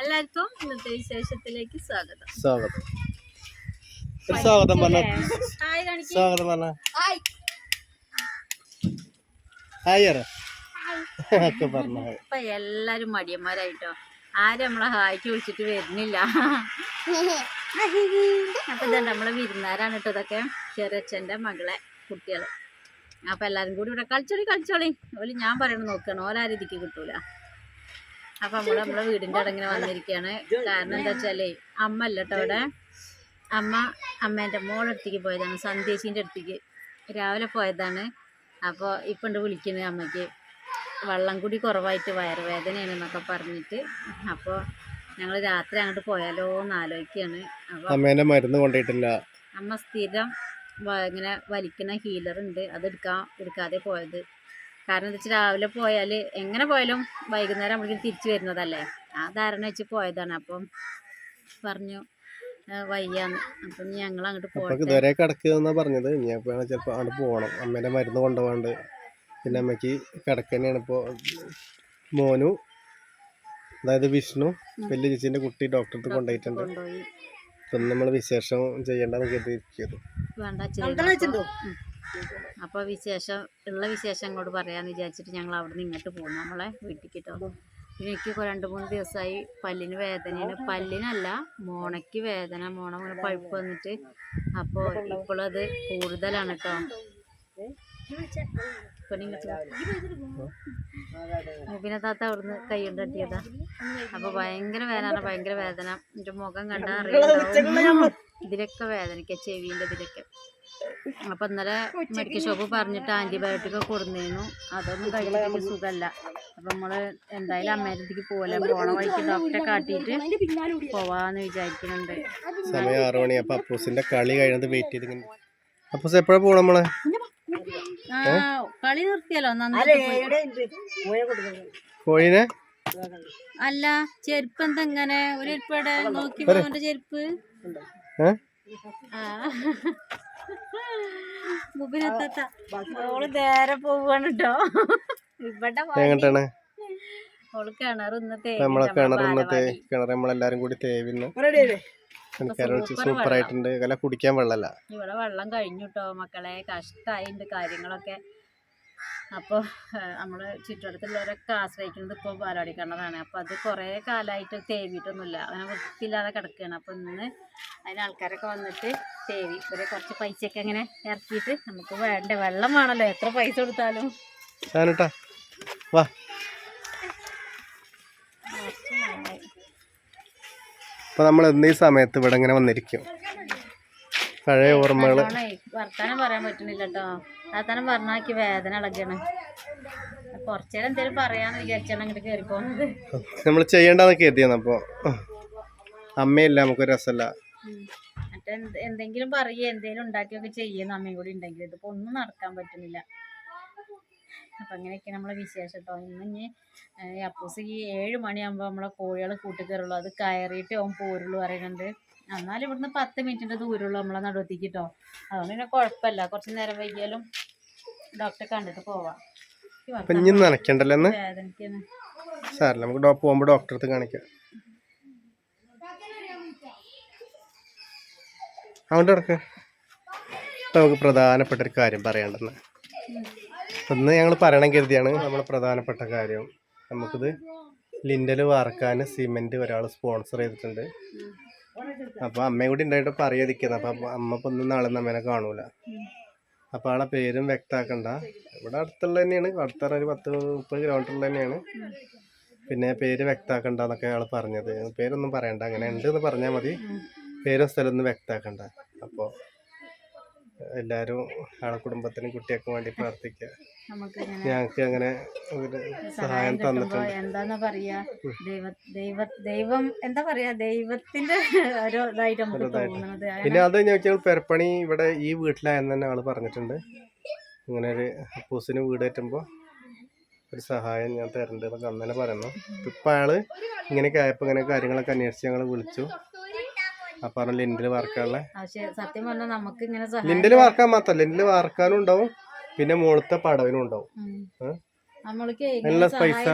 എല്ലാവർക്കും ഇന്നത്തെ വിശേഷത്തിലേക്ക് സ്വാഗതം. സ്വാഗതം. സ്വാഗതം പറഞ്ഞ. സ്വാഗതം പറഞ്ഞ. ഹായ് ഒക്കെ പറഞ്ഞ. ഇപ്പൊ എല്ലാരും മടിയന്മാരായിട്ടോ. ആരും നമ്മളെ ഹായ്ക്ക് വിളിച്ചിട്ട് വരുന്നില്ല. അപ്പൊ നമ്മളെ വിരുന്നാരാണ് കേട്ടോ ഇതൊക്കെ. ചെറിയച്ഛന്റെ മകളെ കുട്ടികൾ. അപ്പൊ എല്ലാരും കൂടി ഇവിടെ കളിച്ചോളി കളിച്ചോളി. ഓൽ ഞാൻ പറയണത് നോക്കണം. ഓലാരും ഇതിക്ക് കിട്ടൂല. അപ്പൊ നമ്മൾ നമ്മളെ വീടിന്റെ അവിടെ ഇങ്ങനെ വന്നിരിക്കുകയാണ് കാരണം എന്താ വെച്ചാലേ അമ്മ അല്ല കേട്ടോ അവിടെ അമ്മ അമ്മേന്റെ മോളടുത്തേക്ക് അടുത്തേക്ക് പോയതാണ്. സന്ദേശിന്റെ അടുത്തേക്ക്. രാവിലെ പോയതാണ്. അപ്പോൾ ഇപ്പം ഉണ്ട് വിളിക്കുന്നത് അമ്മയ്ക്ക്. വെള്ളം കൂടി കുറവായിട്ട് വയറുവേദനയാണ് എന്നൊക്കെ പറഞ്ഞിട്ട്. അപ്പോൾ ഞങ്ങൾ രാത്രി അങ്ങോട്ട് പോയാലോ എന്ന് ആലോചിക്കുകയാണ് അപ്പോൾ മരുന്ന് അമ്മ സ്ഥിരം ഇങ്ങനെ വലിക്കുന്ന ഹീലർ ഉണ്ട്. അത് എടുക്കാൻ എടുക്കാതെ പോയത്. കാരണം എന്താ വെച്ചാൽ രാവിലെ പോയാൽ എങ്ങനെ പോയാലും വൈകുന്നേരം നമ്മൾ തിരിച്ചു വരുന്നതല്ലേ? ആ ധാരണ വെച്ച് പോയതാണ്. അപ്പം പറഞ്ഞു "ആ, വയ്യാന്ന്. അപ്പം ഞങ്ങൾ അങ്ങോട്ട് പോയി ഇതുവരെ കിടക്കുകയെന്നാ പറഞ്ഞത്. ഇനി ചിലപ്പോൾ ചിലപ്പോ അങ്ങോട്ട് പോകണം അമ്മേന്റെ മരുന്ന് കൊണ്ടുപോകാണ്ട് പിന്നെ അമ്മയ്ക്ക് കിടക്കന്നെയാണ് ഇപ്പോ മോനു അതായത് വിഷ്ണു വലിയ ചേച്ചിന്റെ കുട്ടി ഡോക്ടർ കൊണ്ടുപോയിട്ടുണ്ട്. കൊണ്ടുപോയി. ഇപ്പൊ നമ്മൾ വിശേഷം ചെയ്യേണ്ടെന്ന് കരുതിയിരിക്കുന്നു. വേണ്ട അപ്പൊ വിശേഷം ഉള്ള വിശേഷം അങ്ങോട്ട് പറയാന്ന് വിചാരിച്ചിട്ട് ഞങ്ങൾ അവിടെ നിന്ന് ഇങ്ങോട്ട് പോകും നമ്മളെ വീട്ടിൽ കേട്ടോ എനിക്ക് ഇപ്പൊ രണ്ട് മൂന്ന് ദിവസമായി പല്ലിന് വേദനയാണ്. പല്ലിനല്ല മോണയ്ക്ക് വേദന. മോണ മോണ പഴുപ്പ് വന്നിട്ട്. അപ്പോൾ ഇപ്പോഴത് കൂടുതലാണ് കേട്ടോ പിന്നെ താത്ത അവിടുന്ന് കൈ കൊണ്ട് തട്ടിയതാ. അപ്പൊ ഭയങ്കര വേദന ഭയങ്കര വേദന. എന്റെ മുഖം കണ്ടാ അറിയാം ഇതിലൊക്കെ വേദനക്ക ചെവിന്റെ ഇതിലൊക്കെ. അപ്പൊ ഇന്നലെ മെഡിക്കൽ ഷോപ്പ് പറഞ്ഞിട്ട് ആന്റിബയോട്ടിക് കൊടുന്നിരുന്നു അതൊന്നും കഴിച്ചിട്ട് സുഖമല്ല അപ്പൊ നമ്മൾ എന്തായാലും അമ്മേരത്തേക്ക് പോലെ പോണ വഴിക്ക് ഡോക്ടറെ കാട്ടിട്ട് പോവാന്ന് വിചാരിക്കുന്നുണ്ട്. സമയം ആറു മണി. അപ്പൊ അപ്പൂസിന്റെ കളി കഴിഞ്ഞത് വെയിറ്റ് ചെയ്ത് അപ്പൂസ് എപ്പോഴാ പോണ നമ്മൾ? കളി നിർത്തിയല്ലോ. കോഴിനെ അല്ല ചെരുപ്പ് എന്തെങ്ങനെ ഒരു ചെരുപ്പടെ നോക്കി ചെരുപ്പ്. മുബിനത്താത്ത ഓൾ നേരെ പോവാണ് കേട്ടോ ഇവിടെ നമ്മളെ കിണർ ഇന്നത്തെ കിണർ നമ്മളെല്ലാരും കൂടി തേവിന്ന്. വെച്ച് സൂപ്പർ ആയിട്ടുണ്ട് അല്ല കുടിക്കാൻ വെള്ളമല്ല ഇവിടെ വെള്ളം കഴിഞ്ഞു കേട്ടോ മക്കളെ. കഷ്ടമായിട്ടുണ്ട് കാര്യങ്ങളൊക്കെ. അപ്പോൾ നമ്മൾ ചുറ്റുവട്ടത്തുള്ളവരൊക്കെ ആശ്രയിക്കുന്നത് ഇപ്പോൾ പാലാടി കിണറാണ്. അപ്പോൾ അത് കുറേ കാലമായിട്ട് തേവിയിട്ടൊന്നുമില്ല അങ്ങനെ വൃത്തിയില്ലാതെ കിടക്കുകയാണ് അപ്പോൾ ഇന്ന് അതിന് ആൾക്കാരൊക്കെ വന്നിട്ട് തേവി. ഒരു കുറച്ച് പൈസയൊക്കെ അങ്ങനെ ഇറക്കിയിട്ട് നമുക്ക് വേണ്ട. വെള്ളം വേണമല്ലോ എത്ര പൈസ കൊടുത്താലും. വാ. കുറച്ച്. ഇപ്പൊ നമ്മൾ എന്നീ സമയത്ത് ഇവിടെ ഇങ്ങനെ വന്നിരിക്കും. പഴയ ഓർമ്മകൾ വർത്താനം പറയാൻ പറ്റുന്നില്ല കേട്ടോ വർത്താനം പറഞ്ഞാക്കി വേദന ഇളകണം കുറച്ചേരം എന്തേലും പറയാന്ന് വിചാരിച്ചാണ് അങ്ങോട്ട് കയറി പോകുന്നത് നമ്മൾ ചെയ്യേണ്ടെന്നൊക്കെ എത്തിയെന്ന് അപ്പൊ. അമ്മയില്ല നമുക്ക് രസമല്ല. എന്തെങ്കിലും പറയുക എന്തെങ്കിലും ഉണ്ടാക്കിയൊക്കെ ചെയ്യുന്ന അമ്മയും കൂടി ഉണ്ടെങ്കിൽ ഇതിപ്പോ ഒന്നും നടക്കാൻ പറ്റുന്നില്ല. അപ്പൊ അങ്ങനെയൊക്കെ നമ്മളെ വിശേഷം കേട്ടോ ഇന്ന് ഇനി അപ്പോസ് ഈ ഏഴ് മണിയാകുമ്പോൾ നമ്മളെ കോഴികൾ കൂട്ടിക്കയറുള്ളൂ അത് കയറിയിട്ട് അവൻ പോരുള്ളൂ പറയുന്നുണ്ട്. എന്നാലും ഇവിടുന്ന് പത്ത് മിനിറ്റിന്റെ ദൂരമുള്ളൂ നമ്മളെ നടുവത്തേക്ക് കേട്ടോ അതുകൊണ്ട് പിന്നെ കുഴപ്പമില്ല. കുറച്ച് നേരം വൈകിയാലും ഡോക്ടറെ കണ്ടിട്ട് പോവാം. നനയ്ക്കണ്ടല്ലോ സാറില്ല നമുക്ക് പോകുമ്പോൾ പോകുമ്പോ ഡോക്ടറെ അടുത്ത് കാണിക്കാം. ഇപ്പൊ നമുക്ക് പ്രധാനപ്പെട്ട ഒരു കാര്യം പറയേണ്ടെന്ന് അപ്പൊ ഇന്ന് ഞങ്ങൾ പറയണം കരുതിയാണ് നമ്മുടെ പ്രധാനപ്പെട്ട കാര്യം. നമുക്കിത് ലിൻഡൽ വാർക്കാൻ സിമെന്റ് ഒരാൾ സ്പോൺസർ ചെയ്തിട്ടുണ്ട്. അപ്പോൾ അമ്മയും കൂടി ഉണ്ടായിട്ട് പറയാതിരിക്കുന്നത് അപ്പം അമ്മ ഇപ്പം ഒന്നും നാളെ അമ്മേനെ കാണൂല. അപ്പം ആളെ പേരും വ്യക്തമാക്കണ്ട ഇവിടെ അടുത്തുള്ള തന്നെയാണ്. അടുത്ത ഒരു പത്ത് മുപ്പത് കിലോമീറ്ററിൽ തന്നെയാണ്. പിന്നെ പേര് വ്യക്തമാക്കണ്ട എന്നൊക്കെ ആൾ പറഞ്ഞത്. പേരൊന്നും പറയണ്ട. അങ്ങനെ ഉണ്ട് എന്ന് പറഞ്ഞാൽ മതി. പേരും സ്ഥലമൊന്നും വ്യക്തമാക്കണ്ട അപ്പോൾ എല്ലാവരും ആളെ കുടുംബത്തിനും കുട്ടിയൊക്കെ വേണ്ടി പ്രാർത്ഥിക്കുക. ഞങ്ങൾക്ക് അങ്ങനെ സഹായം തന്നിട്ടുണ്ട്. എന്താന്ന് പറയാ? ദൈവ ദൈവ ദൈവം എന്താ പറയാ? ദൈവത്തിന്റെ ഒരു ഇതായിട്ട് നമുക്ക് തോന്നുന്നത്. പിന്നെ അത് ഞാൻ പെരപ്പണി ഇവിടെ ഈ വീട്ടിലായെന്ന് തന്നെ ആൾ പറഞ്ഞിട്ടുണ്ട്. ഇങ്ങനെ ഒരു അപ്പൂസിന് വീട് കയറ്റുമ്പോൾ ഒരു സഹായം ഞാൻ തരണ്ടെന്നൊക്കെ എന്നൊക്കെ അന്ന് തന്നെ പറയുന്നു. ഇപ്പം അയാൾ ഇങ്ങനെയൊക്കെ ആയപ്പോൾ ഇങ്ങനെ കാര്യങ്ങളൊക്കെ അന്വേഷിച്ച് ഞങ്ങൾ വിളിച്ചു. അപ്പം ലിൻഡിൽ വാർക്കാനുള്ള. പക്ഷെ സത്യം പറഞ്ഞാൽ നമുക്ക് ഇങ്ങനെ ലിൻഡിൽ വാർക്കാൻ മാത്രമല്ല ലിൻഡിൽ വാർക്കാനും ഉണ്ടാവും പിന്നെ മുകളത്തെ പടവിനും ഉണ്ടാവും. നല്ല പൈസ.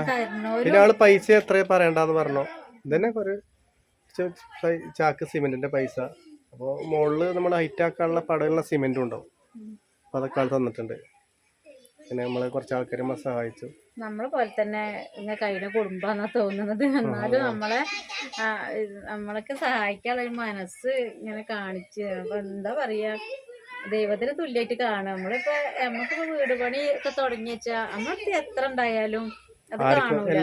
പിന്നെ ആൾ പൈസ എത്ര പറയണ്ടെന്ന് പറഞ്ഞു? ഇതന്നെ ഒരു ചാക്ക് സിമെന്റിന്റെ പൈസ. അപ്പോൾ മുകളിൽ നമ്മൾ ഹൈറ്റ് ആക്കാനുള്ള പടവിലുള്ള സിമെന്റും ഉണ്ടാവും. അപ്പൊ അതൊക്കെ ആൾ തന്നിട്ടുണ്ട്. പിന്നെ നമ്മൾ കുറച്ച് ആൾക്കാരെ നമ്മളെ സഹായിച്ചു. നമ്മളെ പോലെ തന്നെ ഇങ്ങനെ കഴിയുന്ന കുടുംബാന്നാ തോന്നുന്നത്. എന്നാലും നമ്മളെ നമ്മളൊക്കെ സഹായിക്കാനുള്ള ഒരു മനസ്സ് ഇങ്ങനെ കാണിച്ച്. അപ്പൊ എന്താ പറയാ ദൈവത്തിന് തുല്യമായിട്ട് കാണുക. നമ്മളിപ്പോ നമ്മക്കിപ്പോ വീട് പണി ഒക്കെ തുടങ്ങി വെച്ചാ നമ്മൾക്ക് എത്ര ഉണ്ടായാലും അത് കാണും കാണൂല.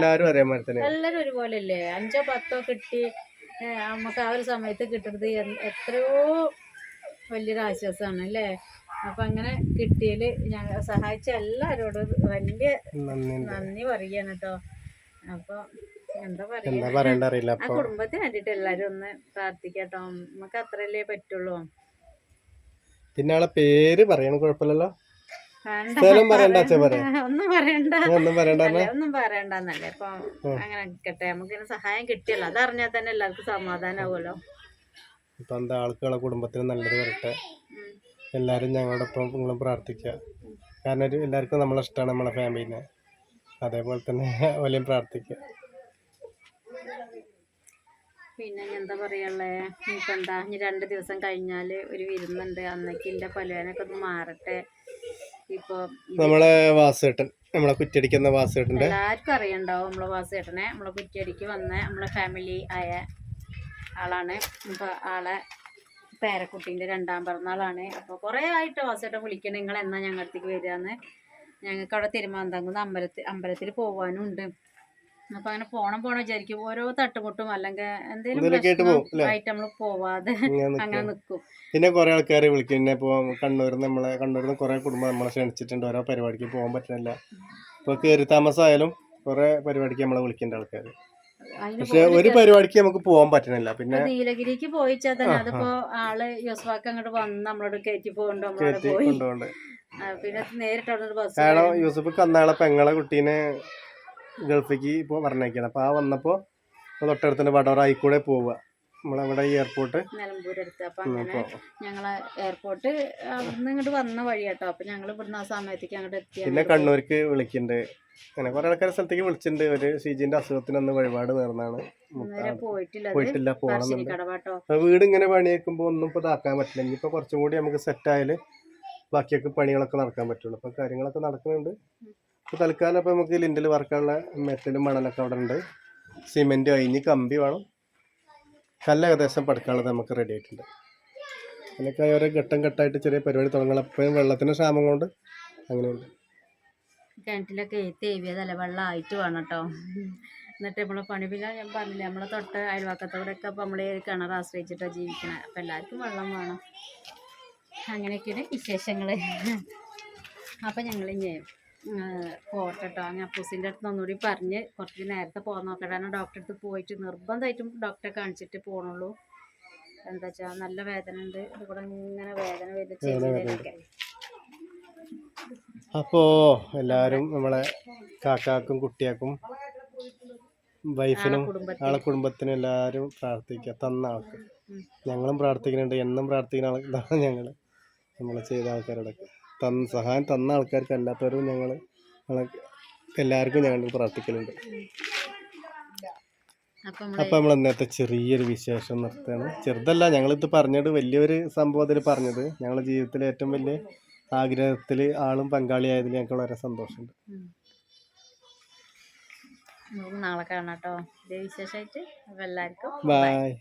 എല്ലാരും ഒരുപോലെ അല്ലേ അഞ്ചോ പത്തോ കിട്ടി നമുക്ക് ആ ഒരു സമയത്ത് കിട്ടുന്നത് എത്രയോ വലിയൊരു ആശ്വാസമാണ് അല്ലേ? അപ്പൊ അങ്ങനെ കിട്ടിയതിൽ ഞങ്ങൾ സഹായിച്ച എല്ലാവരോടും വലിയ നന്ദി പറയാണ് കേട്ടോ അപ്പൊ എന്താ പറയാ എന്താ പറയണ്ട അറിയില്ല. ആ കുടുംബത്തിന് വേണ്ടിട്ട് എല്ലാരും ഒന്ന് പ്രാർത്ഥിക്കട്ടോ നമുക്ക് അത്രല്ലേ പറ്റുള്ളൂ. പിന്നെ ആളെ പേര് പറയണം കുഴപ്പമില്ലല്ലോ. സ്ഥലം പറയണ്ട ഒന്നും പറയണ്ട. ഒന്നും പറയണ്ട ഒന്നും പറയണ്ടെന്നല്ലേ. അപ്പൊ അങ്ങനെ കേട്ടെ നമുക്ക് സഹായം കിട്ടിയല്ലോ. അതറിഞ്ഞാൽ തന്നെ എല്ലാവർക്കും സമാധാനാവുമല്ലോ. ഇപ്പൊ എന്താ ആൾക്കുള്ള കുടുംബത്തിന് നല്ലത് വരട്ടെ എല്ലാരും ഞങ്ങളോടൊപ്പം നിങ്ങളും പ്രാർത്ഥിക്കുക. കാരണം ഒരു എല്ലാവർക്കും നമ്മളെ ഇഷ്ടമാണ് നമ്മളെ ഫാമിലിനെ. അതേപോലെ തന്നെ വലിയ പ്രാർത്ഥിക്കുക. പിന്നെ എന്താ പറയുള്ളേ ഇനിയിപ്പോ എന്താ? ഇനി രണ്ട് ദിവസം കഴിഞ്ഞാൽ ഒരു വിരുന്നുണ്ട്. അന്നേക്ക് എന്റെ പലുവേനൊക്കെ ഒന്ന് മാറട്ടെ. ഇപ്പൊ നമ്മളെ വാസേട്ടൻ നമ്മളെ കുറ്റടിക്കുന്ന വാസേട്ടന്റെ എല്ലാവർക്കും അറിയണ്ടാവും നമ്മളെ വാസേട്ടനെ നമ്മളെ കുറ്റിയടിക്ക് വന്ന നമ്മളെ ഫാമിലി ആയ ആളാണ്. ഇപ്പൊ ആളെ പേരക്കുട്ടീന്റെ രണ്ടാം പിറന്നാളാണ്. അപ്പോൾ കുറേ ആയിട്ട് വാസേട്ടൻ വിളിക്കണം നിങ്ങൾ എന്നാ ഞങ്ങളുടെ അടുത്തേക്ക് വരികയെന്ന്? ഞങ്ങൾക്ക് അവിടെ തിരുമാന്താങ്കുന്ന് അമ്പലത്തിൽ അമ്പലത്തിൽ പോകാനും ഉണ്ട് അപ്പൊ അങ്ങനെ പോണം പോണം വിചാരിക്കും. ഓരോ തട്ടുമുട്ടും അല്ലെങ്കിൽ എന്തെങ്കിലും ആയിട്ട് നമ്മൾ പോവാതെ അങ്ങനെ നിൽക്കും പിന്നെ കുറെ ആൾക്കാരെ വിളിക്കും പിന്നെ കണ്ണൂരിൽ നമ്മളെ കണ്ണൂരിൽ നിന്ന് കുറെ കുടുംബം നമ്മളെ ക്ഷണിച്ചിട്ടുണ്ട്. ഓരോ പരിപാടിക്ക് പോകാൻ പറ്റുന്നില്ല. ഇപ്പോൾ കയറി താമസമായാലും കുറെ പരിപാടിക്ക് നമ്മളെ വിളിക്കേണ്ട ആൾക്കാർ പക്ഷെ ഒരു പരിപാടിക്ക് നമുക്ക് പോകാൻ പറ്റണില്ല. പിന്നെ നീലഗിരിക്ക് പോയിച്ചാൽ തന്നെ അതിപ്പോ ആൾ യൂസ്ഫാക്ക് അങ്ങോട്ട് വന്ന് നമ്മളോട് കയറ്റി പോകണ്ടോ പോയി. പിന്നെ നേരിട്ട് അവിടെ ബസ് കാരണം യൂസഫ് കന്നാളെ പെങ്ങളെ കുട്ടീനെ ഗൾഫിലേക്ക് ഇപ്പൊ പറഞ്ഞേക്കാണ് അപ്പോൾ ആ വന്നപ്പോൾ തൊട്ടടുത്തന്നെ വടവറ കൂടെ പോവുക. നമ്മളവിടെ ഈ എയർപോർട്ട് നിലമ്പൂരടുത്ത്. അപ്പൊ അങ്ങനെ ഞങ്ങളെ എയർപോർട്ട് അവിടുന്ന് ഇങ്ങോട്ട് വന്ന വഴി കേട്ടോ അപ്പൊ ഞങ്ങൾ ഇവിടുന്ന് ആ സമയത്തേക്ക് അങ്ങോട്ട് എത്തി പിന്നെ കണ്ണൂർക്ക് വിളിക്കുന്നുണ്ട് അങ്ങനെ കുറെ ആൾക്കാരെ സ്ഥലത്തേക്ക് വിളിച്ചിട്ടുണ്ട്. ഒരു ഷീജിന്റെ അസുഖത്തിന് അന്ന് വഴിപാട് നേർന്നാണ് പോയിട്ടില്ല. പോകണം വീട് ഇങ്ങനെ പണിയേക്കുമ്പോൾ ഒന്നും ഇപ്പൊ ഇതാക്കാൻ പറ്റില്ല. ഇനിയിപ്പോ കുറച്ചും കൂടി നമുക്ക് സെറ്റ് ആയാൽ ബാക്കിയൊക്കെ പണികളൊക്കെ നടക്കാൻ പറ്റുള്ളൂ. അപ്പൊ കാര്യങ്ങളൊക്കെ നടക്കുന്നുണ്ട്. ഇപ്പൊ തൽക്കാലം ഇപ്പൊ നമുക്ക് ലിൻഡിൽ വർക്കാനുള്ള മെറ്റലും മണലൊക്കെ അവിടെ ഉണ്ട്. സിമെന്റ് കഴിഞ്ഞ് കമ്പി വേണം. കല്ല് ഏകദേശം പടുക്കാനുള്ളത് നമുക്ക് റെഡി ആയിട്ടുണ്ട്. അതിനൊക്കെ ഓരോ ഘട്ടം ഘട്ടമായിട്ട് ചെറിയ പരിപാടി തുടങ്ങണം. അപ്പോഴും വെള്ളത്തിന് ക്ഷാമം കൊണ്ട് അങ്ങനെയുണ്ട്. കിണറ്റിലൊക്കെ തേവിയതല്ല വെള്ളം ആയിട്ട് വേണം കേട്ടോ എന്നിട്ട് നമ്മൾ പണി പിന്നെ ഞാൻ പറഞ്ഞില്ലേ നമ്മളെ തൊട്ട് അയൽവക്കത്തോടെയൊക്കെ അപ്പോൾ നമ്മൾ കിണർ ആശ്രയിച്ചിട്ടാണ് ജീവിക്കണേ. അപ്പോൾ എല്ലാവർക്കും വെള്ളം വേണം. അങ്ങനെയൊക്കെയാണ് വിശേഷങ്ങൾ അപ്പം ഞങ്ങൾ ഇനി പോട്ടെ കേട്ടോ അങ്ങനെ അപ്പൂസിന്റെ അടുത്ത് ഒന്നുകൂടി പറഞ്ഞ് കുറച്ച് നേരത്തെ പോകാൻ നോക്കട്ടാണ് ഡോക്ടറെ അടുത്ത് പോയിട്ട് നിർബന്ധമായിട്ടും ഡോക്ടറെ കാണിച്ചിട്ട് പോകണുള്ളൂ എന്താ വെച്ചാൽ നല്ല വേദന ഉണ്ട് ഇവിടെ ഇങ്ങനെ വേദന വരുന്ന ചെവിയിലൊക്കെ അപ്പോൾ എല്ലാവരും നമ്മളെ കാക്കാക്കും കുട്ടിയാക്കും വൈഫിനും ആളെ കുടുംബത്തിനും. എല്ലാവരും പ്രാർത്ഥിക്കുക. തന്ന ആൾക്ക്. ഞങ്ങളും പ്രാർത്ഥിക്കുന്നുണ്ട്. എന്നും പ്രാർത്ഥിക്കുന്ന ആൾ ഇതാണ് ഞങ്ങൾ നമ്മൾ ചെയ്ത ആൾക്കാരോടൊക്കെ. തന്ന സഹായം തന്ന ആൾക്കാർക്ക് അല്ലാത്തവരും ഞങ്ങൾ എല്ലാവർക്കും ഞങ്ങൾ പ്രാർത്ഥിക്കലുണ്ട്. അപ്പം നമ്മൾ അപ്പം നമ്മൾ ഇന്നത്തെ ചെറിയൊരു വിശേഷം നിർത്തുകയാണ്. ചെറുതല്ല ഞങ്ങളിത് പറഞ്ഞത് വലിയൊരു സംഭവത്തിൽ പറഞ്ഞത്. ഞങ്ങളുടെ ജീവിതത്തിലെ ഏറ്റവും വലിയ ആഗ്രഹത്തിൽ ആളും പങ്കാളിയായതിൽ ഞങ്ങൾക്ക് വളരെ സന്തോഷമുണ്ട്. നാളെ കാണാം കേട്ടോ വിശേഷമായിട്ട് എല്ലാവർക്കും ബായ്